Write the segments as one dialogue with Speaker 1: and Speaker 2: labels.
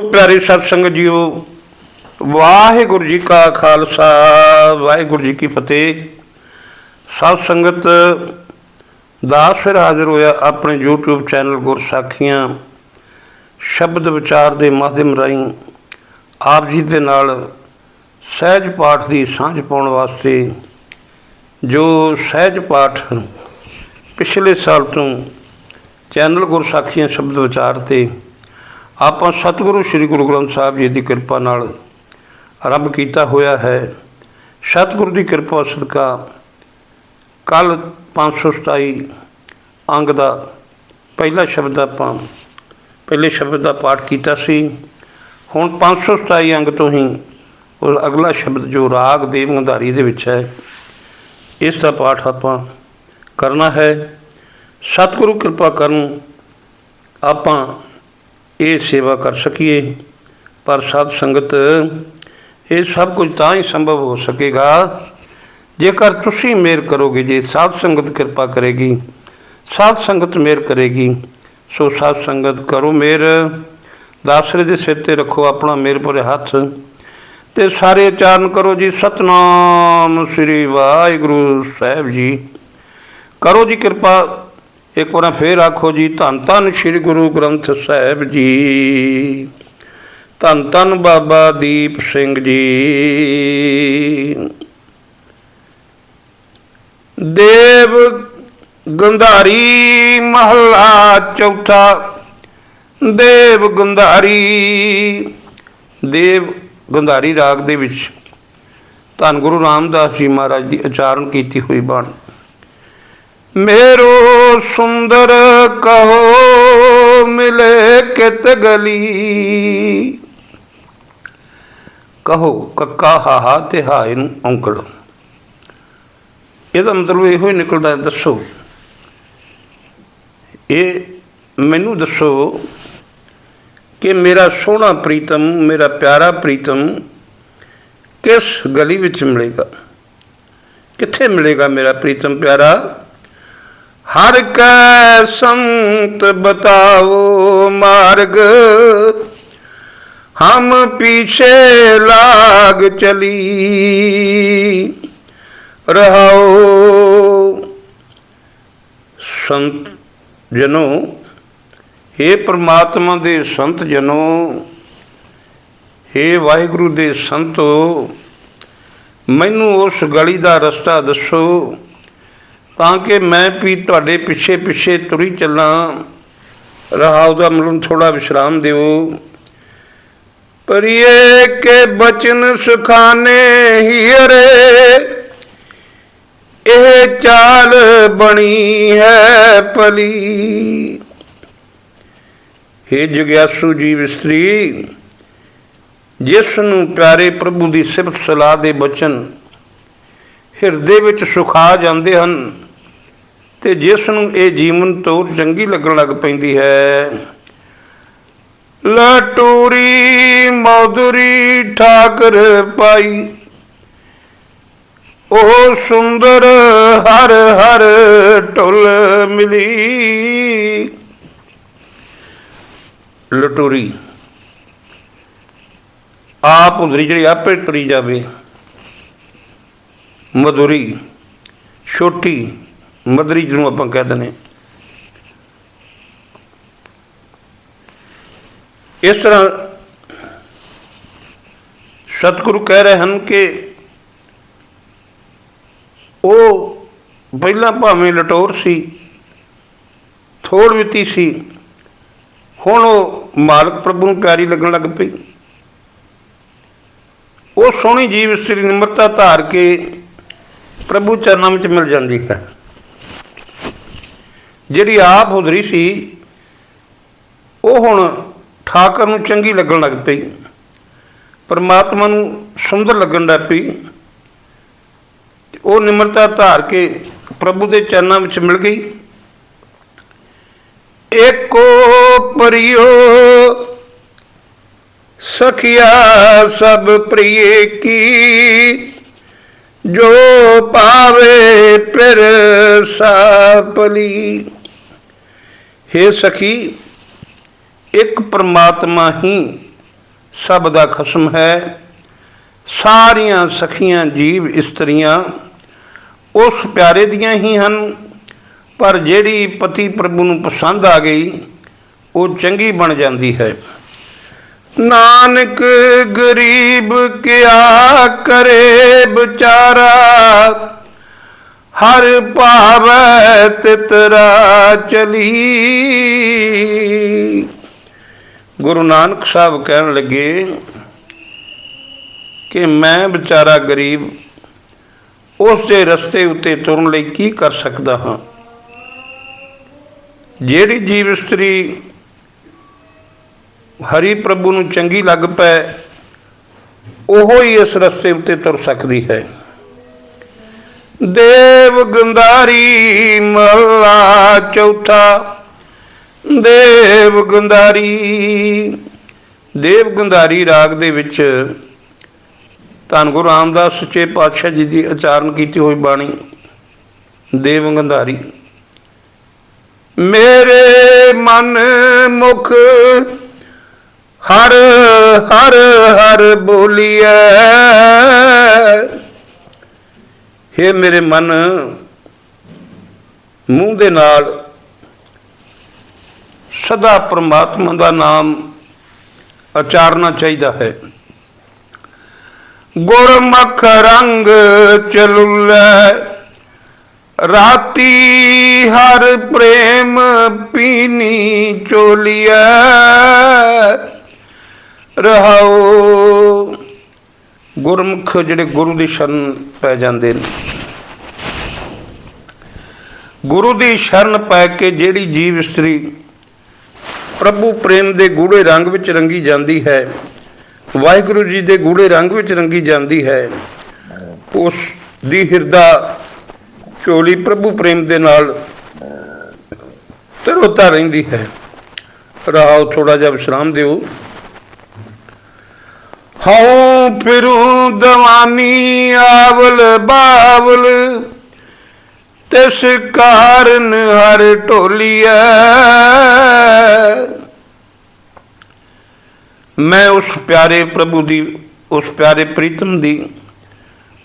Speaker 1: ਪਿਆਰੇ ਸਤ ਸੰਗਤ ਜੀਓ, ਵਾਹਿਗੁਰੂ ਜੀ ਕਾ ਖਾਲਸਾ, ਵਾਹਿਗੁਰੂ ਜੀ ਕੀ ਫਤਿਹ। ਸਤ ਸੰਗਤ ਦਾਸ ਫਿਰ ਹਾਜ਼ਰ ਹੋਇਆ ਆਪਣੇ YouTube ਚੈਨਲ ਗੁਰਸਾਖੀਆਂ, ਸ਼ਬਦ ਵਿਚਾਰ ਦੇ ਮਾਧਿਅਮ ਰਾਹੀਂ ਆਪ ਜੀ ਦੇ ਨਾਲ ਸਹਿਜ ਪਾਠ ਦੀ ਸਾਂਝ ਪਾਉਣ ਵਾਸਤੇ ਜੋ ਸਹਿਜ ਪਾਠ ਪਿਛਲੇ ਸਾਲ ਤੋਂ ਚੈਨਲ ਗੁਰਸਾਖੀਆਂ ਸ਼ਬਦ ਵਿਚਾਰ ਤੇ ਆਪਾਂ ਸਤਿਗੁਰੂ ਸ੍ਰੀ ਗੁਰੂ ਗ੍ਰੰਥ ਸਾਹਿਬ ਜੀ ਦੀ ਕਿਰਪਾ ਨਾਲ ਆਰੰਭ ਕੀਤਾ ਹੋਇਆ ਹੈ। ਸਤਿਗੁਰੂ ਦੀ ਕਿਰਪਾ ਸਦਕਾ ਕੱਲ 527 ਅੰਗ ਦਾ ਪਹਿਲਾ ਸ਼ਬਦ ਆਪਾਂ, ਪਹਿਲੇ ਸ਼ਬਦ ਦਾ ਪਾਠ ਕੀਤਾ ਸੀ। ਹੁਣ 527 ਅੰਗ ਤੋਂ ਹੀ ਉਹ ਅਗਲਾ ਸ਼ਬਦ ਜੋ ਰਾਗ ਦੇਵ ਗੰਧਾਰੀ ਦੇ ਵਿੱਚ ਹੈ, ਇਸ ਦਾ ਪਾਠ ਆਪਾਂ ਕਰਨਾ ਹੈ। ਸਤਿਗੁਰੂ ਕਿਰਪਾ ਕਰਨ ਆਪਾਂ ਇਹ ਸੇਵਾ ਕਰ ਸਕੀਏ। ਪਰ ਸਾਧ ਸੰਗਤ, ਇਹ ਸਭ ਕੁਝ ਤਾਂ ਹੀ ਸੰਭਵ ਹੋ ਸਕੇਗਾ, ਜੇਕਰ ਤੁਸੀਂ ਮੇਰ ਕਰੋਗੇ, ਜੇ ਸਾਧ ਸੰਗਤ ਕਿਰਪਾ ਕਰੇਗੀ ਸਾਧ ਸੰਗਤ ਮੇਰ ਕਰੇਗੀ, ਸੋ ਸਾਧ ਸੰਗਤ ਕਰੋ ਮੇਰ। ਦਾਸਰੇ ਦੇ ਸਿਰ ਤੇ ਰੱਖੋ ਆਪਣਾ ਮੇਰ ਭਰੇ ਹੱਥ ਤੇ ਸਾਰੇ ਉਚਾਰਨ ਕਰੋ ਜੀ। ਸਤਨਾਮ ਸ੍ਰੀ ਵਾਹਿਗੁਰੂ ਸਾਹਿਬ ਜੀ। ਕਰੋ ਜੀ ਕਿਰਪਾ। ਇੱਕ ਵਾਰ ਫੇਰ ਆਖੋ ਜੀ, ਧੰਨ ਧੰਨ ਸ੍ਰੀ ਗੁਰੂ ਗ੍ਰੰਥ ਸਾਹਿਬ ਜੀ। ਧੰਨ ਧੰਨ ਬਾਬਾ ਦੀਪ ਸਿੰਘ ਜੀ। ਦੇਵ ਗੰਧਾਰੀ ਮਹਲਾ ਚੌਥਾ। ਦੇਵ ਗੰਧਾਰੀ ਦੇਵ ਗੰਧਾਰੀ ਰਾਗ ਦੇ ਵਿੱਚ ਧੰਨ ਗੁਰੂ ਰਾਮਦਾਸ ਜੀ ਮਹਾਰਾਜ ਦੀ ਉਚਾਰਨ ਕੀਤੀ ਹੋਈ ਬਾਣੀ। ਮੇਰੋ ਸੁੰਦਰ ਕਹੋ ਮਿਲੇ ਕਿਤ ਗਲੀ ਕਹੋ ਕੱਕਾ ਹਾਹਾ ਤੇ ਹਾਏ ਨੂੰ ਔਂਕੜ ਇਹਦਾ ਮਤਲਬ ਇਹੋ ਹੀ ਨਿਕਲਦਾ ਦੱਸੋ ਇਹ ਮੈਨੂੰ ਦੱਸੋ ਕਿ ਮੇਰਾ ਸੋਹਣਾ ਪ੍ਰੀਤਮ ਮੇਰਾ ਪਿਆਰਾ ਪ੍ਰੀਤਮ ਕਿਸ ਗਲੀ ਵਿੱਚ ਮਿਲੇਗਾ ਕਿੱਥੇ ਮਿਲੇਗਾ ਮੇਰਾ ਪ੍ਰੀਤਮ ਪਿਆਰਾ ਹਰ ਕੈ ਸੰਤ ਬਤਾਓ ਮਾਰਗ, ਹਮ ਪੀਛੇ ਲਾਗ ਚਲੀ। ਰਹਾਓ ਸੰਤ ਜਨੋ हे ਪ੍ਰਮਾਤਮਾ ਦੇ ਸੰਤ ਜਨੋ हे ਵਾਹਿਗੁਰੂ ਦੇ ਸੰਤੋ, ਮੈਨੂੰ ਉਸ ਗਲੀ ਦਾ ਰਸਤਾ ਦੱਸੋ। ਤਾਂ ਕਿ ਮੈਂ ਵੀ ਤੁਹਾਡੇ ਪਿੱਛੇ ਪਿੱਛੇ ਤੁਰੀ ਚੱਲਾਂ। ਰਹਾਉ ਦਾ ਮੈਨੂੰ ਥੋੜਾ ਵਿਸ਼ਰਾਮ ਦਿਓ। ਪਰਿਏ ਕੇ ਬਚਨ ਸੁਖਾਨੇ ਹੀਰੇ ਇਹ ਚਾਲ ਬਣੀ ਹੈ ਪਲੀ हे ਜਗਿਆਸੂ ਜੀਵ ਇਸਤਰੀ, ਜਿਸ ਨੂੰ ਪਿਆਰੇ ਪ੍ਰਭੂ ਦੀ ਸਿਫਤ ਸਲਾਹ ਦੇ ਬਚਨ ਹਿਰਦੇ ਵਿੱਚ ਸੁਖਾ ਜਾਂਦੇ ਹਨ ਤੇ ਜਿਸ ਨੂੰ ਇਹ ਜੀਵਨ ਤੋਰ ਚੰਗੀ ਲੱਗਣ ਲੱਗ ਪੈਂਦੀ ਹੈ। ਲਟੂਰੀ ਮੌਦਰੀ ਠਾਕਰ ਪਾਈ ਉਹ ਸੁੰਦਰ ਹਰ ਹਰ ਢੁਲ ਮਿਲੀ। ਲਟੂਰੀ, ਆਪ ਹੁੰਦਰੀ ਜਿਹੜੀ ਆਪੇ ਤੁਰੀ ਜਾਵੇ। ਮਧੁਰੀ, ਛੋਟੀ ਮਦਰੀ ਜਿਹਨੂੰ ਆਪਾਂ ਕਹਿ ਦਿੰਦੇ ਇਸ ਤਰ੍ਹਾਂ ਸਤਿਗੁਰੂ ਕਹਿ ਰਹੇ ਹਨ ਕਿ ਉਹ ਪਹਿਲਾਂ ਭਾਵੇਂ ਲਟੋਰ ਸੀ ਥੋੜ ਮਿੱਤੀ ਸੀ, ਹੁਣ ਉਹ ਮਾਲਕ ਪ੍ਰਭੂ ਨੂੰ ਪਿਆਰੀ ਲੱਗਣ ਲੱਗ ਪਈ। ਉਹ ਸੋਹਣੀ ਜੀਵ ਇਸਤਰੀ ਨਿਮਰਤਾ ਧਾਰ ਕੇ ਪ੍ਰਭੂ ਚਰਨਾਂ ਵਿੱਚ ਮਿਲ ਜਾਂਦੀ ਹੈ। ਜਿਹੜੀ ਆਪ ਹੁਦਰੀ ਸੀ, ਉਹ ਹੁਣ ਠਾਕਰ ਨੂੰ ਚੰਗੀ ਲੱਗਣ ਲੱਗ ਪਈ। ਪਰਮਾਤਮਾ ਨੂੰ ਸੁੰਦਰ ਲੱਗਣ ਲੱਗ ਪਈ। ਉਹ ਨਿਮਰਤਾ ਧਾਰ ਕੇ ਪ੍ਰਭੂ ਦੇ ਚਰਨਾਂ ਵਿੱਚ ਮਿਲ ਗਈ। ਏਕੋ ਪਰਿਓ ਸਖਿਆ ਸਭ ਪ੍ਰਿਯ ਕੀ, ਜੋ ਪਾਵੇ ਫਿਰ ਸਾਪਲੀ हे ਸਖੀ, ਇੱਕ ਪਰਮਾਤਮਾ ਹੀ ਸਭ ਦਾ ਖਸਮ ਹੈ। ਸਾਰੀਆਂ ਸਖੀਆਂ ਜੀਵ ਇਸਤਰੀਆਂ ਉਸ ਪਿਆਰੇ ਦੀਆਂ ਹੀ ਹਨ, ਪਰ ਜਿਹੜੀ ਪਤੀ ਪ੍ਰਭੂ ਨੂੰ ਪਸੰਦ ਆ ਗਈ, ਉਹ ਚੰਗੀ ਬਣ ਜਾਂਦੀ ਹੈ। ਨਾਨਕ ਗਰੀਬ ਕਿਆ ਕਰੇ ਵਿਚਾਰਾ ਹਰ ਭਾਵੈ ਤਿਤਰਾ ਚਲੀ। ਗੁਰੂ ਨਾਨਕ ਸਾਹਿਬ ਕਹਿਣ ਲੱਗੇ ਕਿ ਮੈਂ ਵਿਚਾਰਾ ਗਰੀਬ ਉਸ ਦੇ ਰਸਤੇ ਉੱਤੇ ਤੁਰਨ ਲਈ ਕੀ ਕਰ ਸਕਦਾ ਹਾਂ? ਜਿਹੜੀ ਜੀਵ ਇਸਤਰੀ ਹਰੀ ਪ੍ਰਭੂ ਨੂੰ ਚੰਗੀ ਲੱਗ ਪਏ ਉਹ ਹੀ ਇਸ ਰਸਤੇ ਉੱਤੇ ਤੁਰ ਸਕਦੀ ਹੈ। ਦੇਵ ਗੰਧਾਰੀ ਮਹਲਾ ਚੌਥਾ। ਦੇਵ ਗੰਧਾਰੀ ਦੇਵ ਗੰਧਾਰੀ ਰਾਗ ਦੇ ਵਿੱਚ ਧੰਨ ਗੁਰੂ ਰਾਮਦਾਸ ਸੱਚੇ ਪਾਤਸ਼ਾਹ ਜੀ ਦੀ ਉਚਾਰਨ ਕੀਤੀ ਹੋਈ ਬਾਣੀ, ਦੇਵ ਗੰਧਾਰੀ ਮੇਰੇ ਮਨ ਮੁਖ ਹਰ ਹਰ ਹਰ ਬੋਲੀਐ। ਹੇ ਮੇਰੇ ਮਨ, ਮੂੰਹ ਦੇ ਨਾਲ ਸਦਾ ਪ੍ਰਮਾਤਮਾ ਦਾ ਨਾਮ ਉਚਾਰਨਾ ਚਾਹੀਦਾ ਹੈ। ਗੁਰਮੁਖ ਰੰਗ ਚਲੁਲੇ, ਰਾਤੀ ਹਰ ਪ੍ਰੇਮ ਪੀਨੀ ਚੋਲੀਐ ਰਹਾਓ ਗੁਰਮੁਖ ਜਿਹੜੇ ਗੁਰੂ ਦੀ ਸ਼ਰਨ ਪੈ ਜਾਂਦੇ ਨੇ। ਗੁਰੂ ਦੀ ਸ਼ਰਨ ਪੈ ਕੇ ਜਿਹੜੀ ਜੀਵ ਇਸਤਰੀ ਪ੍ਰਭੂ ਪ੍ਰੇਮ ਦੇ ਗੂੜੇ ਰੰਗ ਵਿੱਚ ਰੰਗੀ ਜਾਂਦੀ ਹੈ, ਵਾਹਿਗੁਰੂ ਜੀ ਦੇ ਗੂੜੇ ਰੰਗ ਵਿੱਚ ਰੰਗੀ ਜਾਂਦੀ ਹੈ, ਉਸ ਦੀ ਹਿਰਦਾ ਚੋਲੀ ਪ੍ਰਭੂ ਪ੍ਰੇਮ ਦੇ ਨਾਲ ਤਰੋਤਾ ਰਹਿੰਦੀ ਹੈ। ਰਾਹ ਥੋੜਾ ਜਿਹਾ ਵਿਸ਼ਰਾਮ ਦਿਓ। ਹਉ ਫਿਰੂ ਦਵਾਨੀ ਆਵਲ ਬਾਵਲ, ਤਿਸ ਕਾਰਨ ਹਰ ਢੋਲੀਐ। ਮੈਂ ਉਸ ਪਿਆਰੇ ਪ੍ਰਭੂ ਦੀ, ਉਸ ਪਿਆਰੇ ਪ੍ਰੀਤਮ ਦੀ,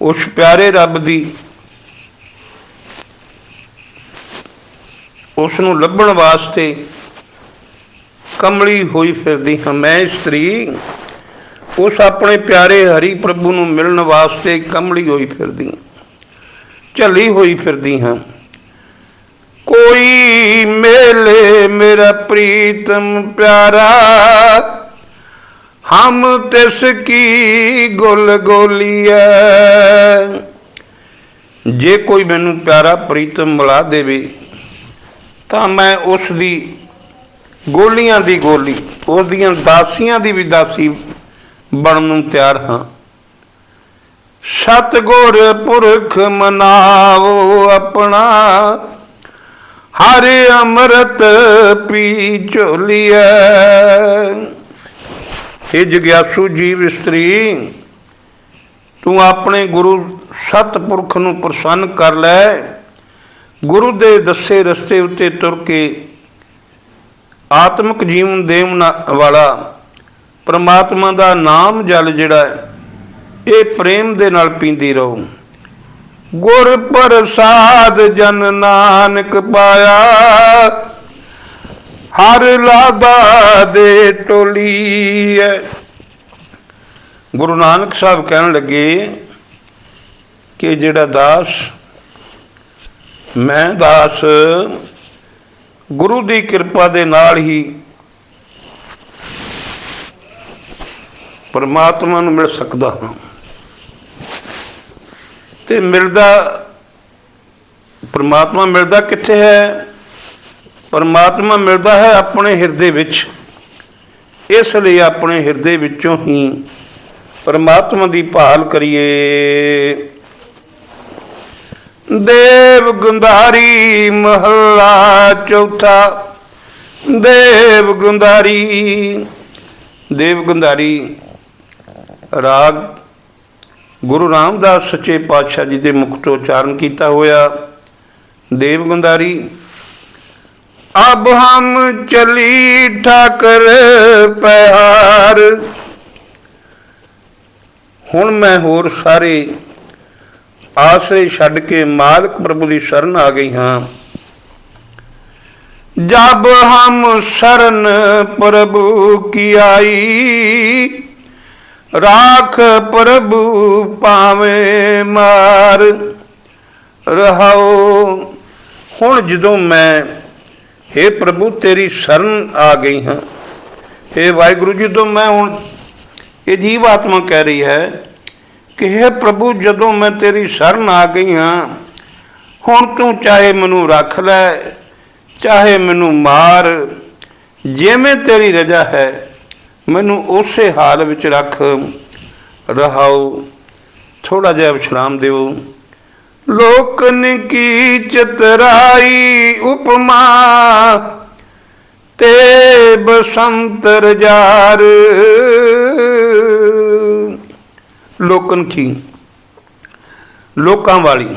Speaker 1: ਉਸ ਪਿਆਰੇ ਰੱਬ ਦੀ, ਉਸ ਨੂੰ ਲੱਭਣ ਵਾਸਤੇ ਕਮਲੀ ਹੋਈ ਫਿਰਦੀ ਹਾਂ ਮੈਂ ਇਸਤਰੀ ਉਸ ਆਪਣੇ ਪਿਆਰੇ ਹਰੀ ਪ੍ਰਭੂ ਨੂੰ ਮਿਲਣ ਵਾਸਤੇ ਕੰਮਲੀ ਹੋਈ ਫਿਰਦੀ ਹਾਂ। ਝੱਲੀ ਹੋਈ ਫਿਰਦੀ ਹਾਂ। ਕੋਈ ਮੇਲੇ ਮੇਰਾ ਪ੍ਰੀਤਮ ਪਿਆਰਾ, ਹਮ ਤਿਸ ਕੀ ਗੁਲ ਗੋਲੀਐ। ਜੇ ਕੋਈ ਮੈਨੂੰ ਪਿਆਰਾ ਪ੍ਰੀਤਮ ਮਿਲਾ ਦੇਵੇ, ਤਾਂ ਮੈਂ ਉਸ ਦੀ ਗੋਲੀਆਂ ਦੀ ਗੋਲੀ, ਉਸ ਦੀਆਂ ਦਾਸੀਆਂ ਦੀ ਵੀ ਦਾਸੀ ਬਣਨ ਨੂੰ ਤਿਆਰ ਹਾਂ। ਸਤਗੁਰ ਪੁਰਖ ਮਨਾਵੋ ਆਪਣਾ, ਹਰ ਅੰਮ੍ਰਿਤ ਪੀ ਝੋਲੀਐ। ਇਹ ਜਗਿਆਸੂ ਜੀਵ ਇਸਤਰੀ, ਤੂੰ ਆਪਣੇ ਗੁਰੂ ਸਤਪੁਰਖ ਨੂੰ ਪ੍ਰਸੰਨ ਕਰ ਲੈ। ਗੁਰੂ ਦੇ ਦੱਸੇ ਰਸਤੇ ਉੱਤੇ ਤੁਰ ਕੇ ਆਤਮਿਕ ਜੀਵਨ ਦੇਣ ਵਾਲਾ ਪਰਮਾਤਮਾ ਦਾ ਨਾਮ ਜਲ ਜਿਹੜਾ ਇਹ ਪ੍ਰੇਮ ਦੇ ਨਾਲ ਪੀਂਦੀ ਰਹੋ। ਗੁਰ ਪ੍ਰਸਾਦ ਜਨ ਨਾਨਕ ਪਾਇਆ, ਹਰ ਲਾਦਾ ਦੇ ਟੋਲੀ ਹੈ। ਗੁਰੂ ਨਾਨਕ ਸਾਹਿਬ ਕਹਿਣ ਲੱਗੇ ਕਿ ਜਿਹੜਾ ਦਾਸ, ਮੈਂ ਦਾਸ, ਗੁਰੂ ਦੀ ਕਿਰਪਾ ਦੇ ਨਾਲ ਹੀ ਪਰਮਾਤਮਾ ਨੂੰ ਮਿਲ ਸਕਦਾ ਹਾਂ। ਤੇ ਮਿਲਦਾ, ਪਰਮਾਤਮਾ ਮਿਲਦਾ ਕਿੱਥੇ ਹੈ? ਪਰਮਾਤਮਾ ਮਿਲਦਾ ਹੈ ਆਪਣੇ ਹਿਰਦੇ ਵਿੱਚ। ਇਸ ਲਈ ਆਪਣੇ ਹਿਰਦੇ ਵਿੱਚੋਂ ਹੀ ਪਰਮਾਤਮਾ ਦੀ ਭਾਲ ਕਰੀਏ। ਦੇਵ ਗੁੰਦਾਰੀ ਮਹੱਲਾ ਚੌਥਾ। ਦੇਵ ਗੁੰਦਾਰੀ ਦੇਵ ਗੁੰਦਾਰੀ ਰਾਗ ਗੁਰੂ ਰਾਮਦਾਸ ਸੱਚੇ ਪਾਤਸ਼ਾਹ ਜੀ ਦੇ ਮੁਖ ਤੋਂ ਉਚਾਰਨ ਕੀਤਾ ਹੋਇਆ। ਦੇਵ ਗੁੰਦਾਰੀ ਅਬ ਹਮ ਚਲੀ ਠਾਕਰ ਪਿਆਰ ਹੁਣ ਮੈਂ ਹੋਰ ਸਾਰੇ ਆਸਰੇ ਛੱਡ ਕੇ ਮਾਲਕ ਪ੍ਰਭੂ ਦੀ ਸ਼ਰਨ ਆ ਗਈ ਹਾਂ। ਜਬ ਹਮ ਸ਼ਰਨ ਪ੍ਰਭੂ ਕੀ ਆਈ ਰਾਖ ਪ੍ਰਭੂ ਪਾਵੇਂ ਮਾਰ ਰਹਾਓ ਹੁਣ ਜਦੋਂ ਮੈਂ हे ਪ੍ਰਭੂ ਤੇਰੀ ਸ਼ਰਨ ਆ ਗਈ ਹਾਂ हे ਵਾਹਿਗੁਰੂ ਜੀ ਜਦੋਂ ਮੈਂ ਹੁਣ ਇਹ ਜੀਵ ਆਤਮਾ ਕਹਿ ਰਹੀ ਹੈ ਕਿ हे ਪ੍ਰਭੂ ਜਦੋਂ ਮੈਂ ਤੇਰੀ ਸ਼ਰਨ ਆ ਗਈ ਹਾਂ ਹੁਣ ਤੂੰ ਚਾਹੇ ਮੈਨੂੰ ਰੱਖ ਲੈ ਚਾਹੇ ਮੈਨੂੰ ਮਾਰ ਜਿਵੇਂ ਤੇਰੀ ਰਜਾ ਹੈ ਮੈਨੂੰ ਉਸੇ ਹਾਲ ਵਿੱਚ ਰੱਖ ਰਹਾਓ ਥੋੜਾ ਜਿਹਾ ਵਿਸ਼ਰਾਮ ਦਿਓ। ਲੋਕਨ ਕੀ ਚਤਰਾਈ ਉਪਮਾ ਤੇ ਬਸੰਤ ਰਜਾਰ ਲੋਕਨ ਕੀ? ਲੋਕਾਂ ਵਾਲੀ।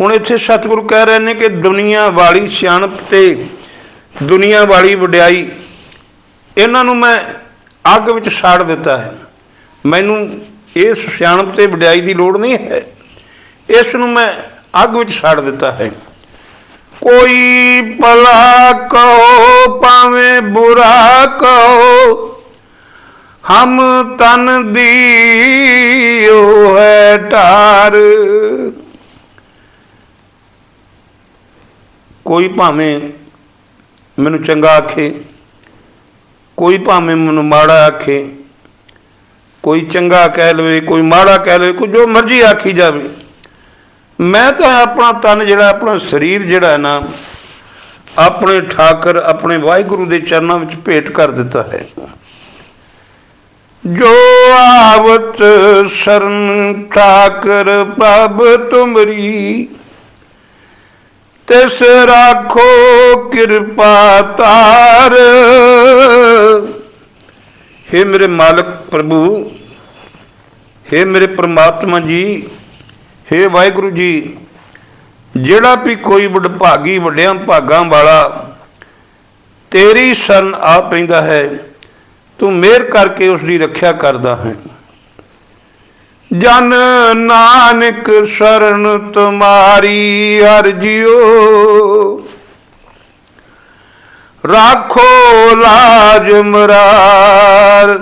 Speaker 1: ਹੁਣ ਇੱਥੇ ਸਤਿਗੁਰੂ ਕਹਿ ਰਹੇ ਨੇ ਕਿ ਦੁਨੀਆ ਵਾਲੀ ਸਿਆਣਪ ਤੇ ਦੁਨੀਆ ਵਾਲੀ ਵਡਿਆਈ ਇਹਨਾਂ ਨੂੰ ਮੈਂ ਅੱਗ ਵਿੱਚ ਸਾੜ ਦਿੱਤਾ ਹੈ। ਮੈਨੂੰ ਇਸ ਸਿਆਣਪ ਤੇ ਵਡਿਆਈ ਦੀ ਲੋੜ ਨਹੀਂ ਹੈ। ਇਸ ਨੂੰ ਮੈਂ ਅੱਗ ਵਿੱਚ ਸਾੜ ਦਿੱਤਾ ਹੈ। ਕੋਈ ਭਲਾ ਕਹੋ, ਭਾਵੇਂ ਬੁਰਾ ਕਹੋ, ਹਮ ਤਨ ਦੀਓ ਹੈ ਢਾਰ ਕੋਈ ਭਾਵੇਂ ਮੈਨੂੰ ਚੰਗਾ ਆਖੇ ਕੋਈ ਭਾਵੇਂ ਮੈਨੂੰ ਮਾੜਾ ਆਖੇ, ਕੋਈ ਚੰਗਾ ਕਹਿ ਲਵੇ, ਕੋਈ ਮਾੜਾ ਕਹਿ ਲਵੇ, ਕੋਈ ਜੋ ਮਰਜ਼ੀ ਆਖੀ ਜਾਵੇ। ਮੈਂ ਤਾਂ ਆਪਣਾ ਤਨ ਜਿਹੜਾ, ਆਪਣਾ ਸਰੀਰ ਜਿਹੜਾ ਹੈ ਨਾ, ਆਪਣੇ ਠਾਕਰ, ਆਪਣੇ ਵਾਹਿਗੁਰੂ ਦੇ ਚਰਨਾਂ ਵਿੱਚ ਭੇਟ ਕਰ ਦਿੱਤਾ ਹੈ। ਜੋ ਆਵਤ ਸ਼ਰਨ ਠਾਕਰ ਪ੍ਰਭ ਤੁਮਰੀ ਤਿਸ ਰਾਖੋ ਕਿਰਪਾ ਤਾਰ हे ਮੇਰੇ ਮਾਲਕ ਪ੍ਰਭੂ हे ਮੇਰੇ ਪ੍ਰਮਾਤਮਾ ਜੀ हे ਵਾਹਿਗੁਰੂ ਜੀ ਜਿਹੜਾ ਵੀ ਕੋਈ ਵਡਭਾਗੀ ਵੱਡਿਆਂ ਭਾਗਾਂ ਵਾਲਾ ਤੇਰੀ ਸ਼ਰਨ ਆ ਪੈਂਦਾ ਹੈ ਤੂੰ ਮਿਹਰ ਕਰਕੇ ਉਸ ਦੀ ਰੱਖਿਆ ਕਰਦਾ ਹੈ ਜਨ ਨਾਨਕ ਸ਼ਰਨ ਤੁਮਾਰੀ ਹਰ ਜਿਉ ਰਾਖੋ ਲਾਜ ਮਰਾਰ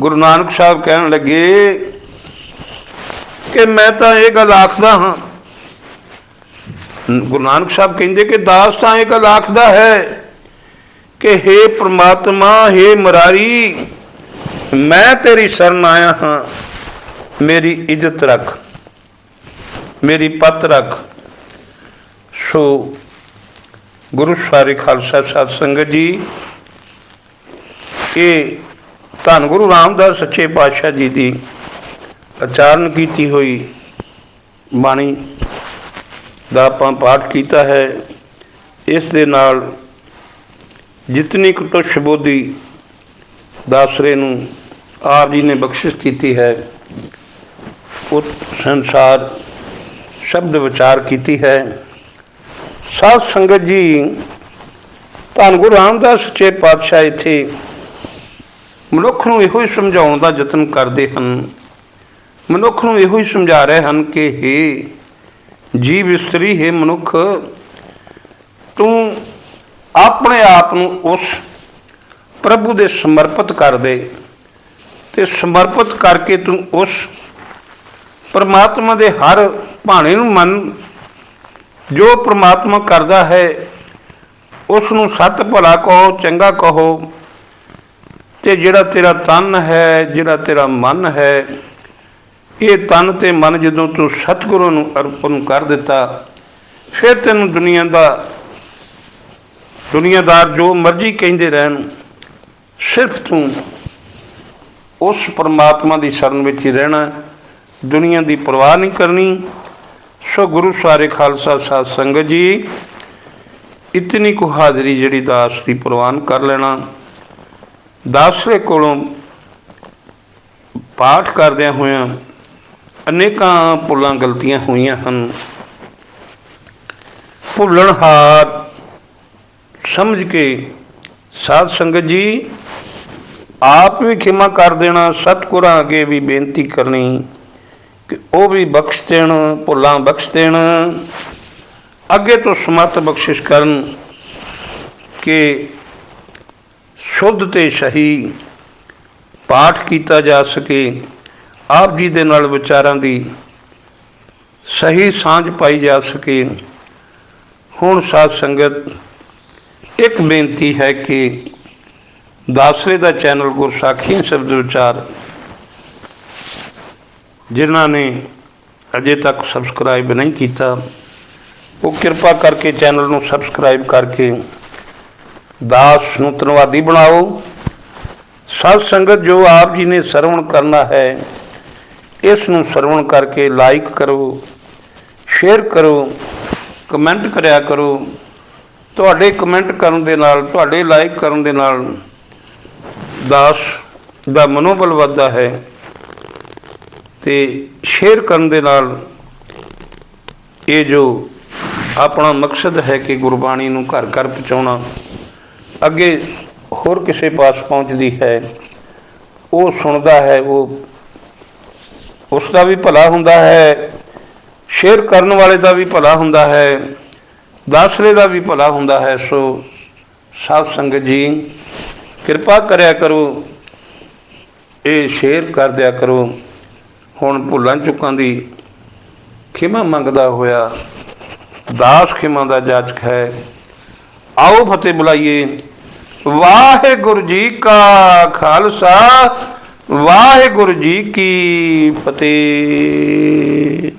Speaker 1: ਗੁਰੂ ਨਾਨਕ ਸਾਹਿਬ ਕਹਿਣ ਲੱਗੇ ਕਿ ਮੈਂ ਤਾਂ ਇਹ ਗੱਲ ਆਖਦਾ ਹਾਂ। ਗੁਰੂ ਨਾਨਕ ਸਾਹਿਬ ਕਹਿੰਦੇ ਕਿ ਦਾਸ ਤਾਂ ਇਹ ਗੱਲ ਆਖਦਾ ਹੈ ਕਿ हे ਪ੍ਰਮਾਤਮਾ हे ਮਰਾਰੀ, ਮੈਂ ਤੇਰੀ ਸ਼ਰਨ ਆਇਆ ਹਾਂ। ਮੇਰੀ ਇੱਜ਼ਤ ਰੱਖ, ਮੇਰੀ ਪਤ ਰੱਖ। ਸੋ ਗੁਰੂ ਸਾਰੇ ਖਾਲਸਾ ਸਾਧ ਸੰਗਤ ਜੀ, ਇਹ ਧੰਨ ਗੁਰੂ ਰਾਮਦਾਸ ਸੱਚੇ ਪਾਤਸ਼ਾਹ ਜੀ ਦੀ ਉਚਾਰਨ ਕੀਤੀ ਹੋਈ ਬਾਣੀ ਦਾ ਆਪਾਂ ਪਾਠ ਕੀਤਾ ਹੈ। ਇਸ ਦੇ ਨਾਲ ਜਿਤਨੀ ਕੁ ਤੁਛ ਬੋਧੀ ਦਾਸਰੇ ਨੂੰ ਆਪ ਜੀ ਨੇ ਬਖਸ਼ਿਸ਼ ਕੀਤੀ ਹੈ। ਉਹ ਸੰਸਾਰ ਸ਼ਬਦ ਵਿਚਾਰ ਕੀਤੀ ਹੈ। ਸਾਧ ਸੰਗਤ ਜੀ, ਧੰਨ ਗੁਰੂ ਰਾਮਦਾਸ ਸੱਚੇ ਪਾਤਸ਼ਾਹ ਇੱਥੇ ਮਨੁੱਖ ਨੂੰ ਇਹੋ ਹੀ ਸਮਝਾਉਣ ਦਾ ਯਤਨ ਕਰਦੇ ਹਨ। ਮਨੁੱਖ ਨੂੰ ਇਹੋ ਹੀ ਸਮਝਾ ਰਹੇ ਹਨ ਕਿ, ਹੇ ਜੀਵ ਇਸਤਰੀ, ਹੈ ਮਨੁੱਖ, ਤੂੰ ਆਪਣੇ ਆਪ ਨੂੰ ਉਸ ਪ੍ਰਭੂ ਦੇ ਸਮਰਪਿਤ ਕਰ ਦੇ ਤੇ ਸਮਰਪਿਤ ਕਰਕੇ ਤੂੰ ਉਸ ਪਰਮਾਤਮਾ ਦੇ ਹਰ ਭਾਣੇ ਨੂੰ ਮੰਨ, ਜੋ ਪਰਮਾਤਮਾ ਕਰਦਾ ਹੈ ਉਸ ਨੂੰ ਸੱਤ ਭਲਾ ਕਹੋ, ਚੰਗਾ ਕਹੋ, ਤੇ ਜਿਹੜਾ ਤੇਰਾ ਤਨ ਹੈ, ਜਿਹੜਾ ਤੇਰਾ ਮਨ ਹੈ, ਇਹ ਤਨ ਤੇ ਮਨ ਜਦੋਂ ਤੂੰ ਸਤਿਗੁਰੂ ਨੂੰ ਅਰਪਣ ਕਰ ਦਿੱਤਾ, ਫਿਰ ਤੈਨੂੰ ਦੁਨੀਆ ਦਾ, ਦੁਨੀਆਦਾਰ ਜੋ ਮਰਜ਼ੀ ਕਹਿੰਦੇ ਰਹਿਣ, ਸਿਰਫ ਤੂੰ ਉਸ ਪਰਮਾਤਮਾ ਦੀ ਸ਼ਰਨ ਵਿੱਚ ਹੀ ਰਹਿਣਾ ਦੁਨੀਆ ਦੀ ਪਰਵਾਹ ਨਹੀਂ ਕਰਨੀ। ਸੋ ਗੁਰੂ ਸਾਰੇ ਖਾਲਸਾ ਸਾਧ ਸੰਗਤ ਜੀ, ਇਤਨੀ ਕੁ ਹਾਜ਼ਰੀ ਜਿਹੜੀ ਦਾਸ ਦੀ ਪ੍ਰਵਾਨ ਕਰ ਲੈਣਾ। ਦਾਸਰੇ ਕੋਲੋਂ ਪਾਠ ਕਰਦਿਆਂ ਹੋਇਆਂ ਅਨੇਕਾਂ ਭੁੱਲਾਂ ਗਲਤੀਆਂ ਹੋਈਆਂ ਹਨ। ਭੁੱਲਣ ਹਾਰ ਸਮਝ ਕੇ ਸਾਧ ਸੰਗਤ ਜੀ, ਆਪ ਵੀ ਖਿਮਾ ਕਰ ਦੇਣਾ, ਸਤਿਗੁਰਾਂ ਅੱਗੇ ਵੀ ਬੇਨਤੀ ਕਰਨੀ। ਕਿ ਉਹ ਵੀ ਬਖਸ਼ ਦੇਣ, ਭੁੱਲਾਂ ਬਖਸ਼ ਦੇਣ। ਅੱਗੇ ਤੋਂ ਸਮਤ ਬਖਸ਼ਿਸ਼ ਕਰਨ ਕਿ ਸ਼ੁੱਧ ਤੇ ਸਹੀ ਪਾਠ ਕੀਤਾ ਜਾ ਸਕੇ। ਆਪ ਜੀ ਦੇ ਨਾਲ ਵਿਚਾਰਾਂ ਦੀ ਸਹੀ ਸਾਂਝ ਪਾਈ ਜਾ ਸਕੇ। ਹੁਣ ਸਾਧ ਸੰਗਤ, ਇੱਕ ਬੇਨਤੀ ਹੈ ਕਿ ਦਾਸਰੇ ਦਾ ਚੈਨਲ ਗੁਰਸਾਖੀ ਸ਼ਬਦ ਵਿਚਾਰ ਜਿਨ੍ਹਾਂ ਨੇ ਅਜੇ ਤੱਕ ਸਬਸਕ੍ਰਾਈਬ ਨਹੀਂ ਕੀਤਾ, ਉਹ ਕਿਰਪਾ ਕਰਕੇ ਚੈਨਲ ਨੂੰ ਸਬਸਕ੍ਰਾਈਬ ਕਰਕੇ ਦਾਸ ਨੂੰ ਧੰਨਵਾਦੀ ਬਣਾਓ। ਸਤ ਸੰਗਤ, ਜੋ ਆਪ ਜੀ ਨੇ ਸਰਵਣ ਕਰਨਾ ਹੈ, ਇਸ ਨੂੰ ਸਰਵਣ ਕਰਕੇ ਲਾਈਕ ਕਰੋ ਸ਼ੇਅਰ ਕਰੋ ਕਮੈਂਟ ਕਰਿਆ ਕਰੋ। ਤੁਹਾਡੇ ਕਮੈਂਟ ਕਰਨ ਦੇ ਨਾਲ, ਤੁਹਾਡੇ ਲਾਈਕ ਕਰਨ ਦੇ ਨਾਲ ਦਾਸ ਦਾ ਮਨੋਬਲ ਵੱਧਦਾ ਹੈ। ਤੇ ਸ਼ੇਅਰ ਕਰਨ ਦੇ ਨਾਲ ਇਹ ਜੋ ਆਪਣਾ ਮਕਸਦ ਹੈ ਕਿ ਗੁਰਬਾਣੀ ਨੂੰ ਘਰ ਘਰ ਪਹੁੰਚਾਉਣਾ, ਅੱਗੇ ਹੋਰ ਕਿਸੇ ਪਾਸ ਪਹੁੰਚਦੀ ਹੈ, ਉਹ ਸੁਣਦਾ ਹੈ, ਉਹ ਉਸ ਦਾ ਵੀ ਭਲਾ ਹੁੰਦਾ ਹੈ, ਸ਼ੇਅਰ ਕਰਨ ਵਾਲੇ ਦਾ ਵੀ ਭਲਾ ਹੁੰਦਾ ਹੈ ਦਾਸਰੇ ਦਾ ਵੀ ਭਲਾ ਹੁੰਦਾ ਹੈ, ਸੋ ਸਾਧ ਸੰਗਤ ਜੀ, ਕਿਰਪਾ ਕਰਿਆ ਕਰੋ, ਇਹ ਸ਼ੇਅਰ ਕਰ ਦਿਆ ਕਰੋ। ਹੁਣ ਭੁੱਲਾਂ ਚੁੱਕਾਂ ਦੀ ਖਿਮਾ ਮੰਗਦਾ ਹੋਇਆ, ਦਾਸ ਖਿਮਾ ਦਾ ਜਾਚਕ ਹੈ। ਆਓ ਫਤਿਹ ਬੁਲਾਈਏ। ਵਾਹਿਗੁਰੂ ਜੀ ਕਾ ਖਾਲਸਾ, ਵਾਹਿਗੁਰੂ ਜੀ ਕੀ ਫਤਿਹ।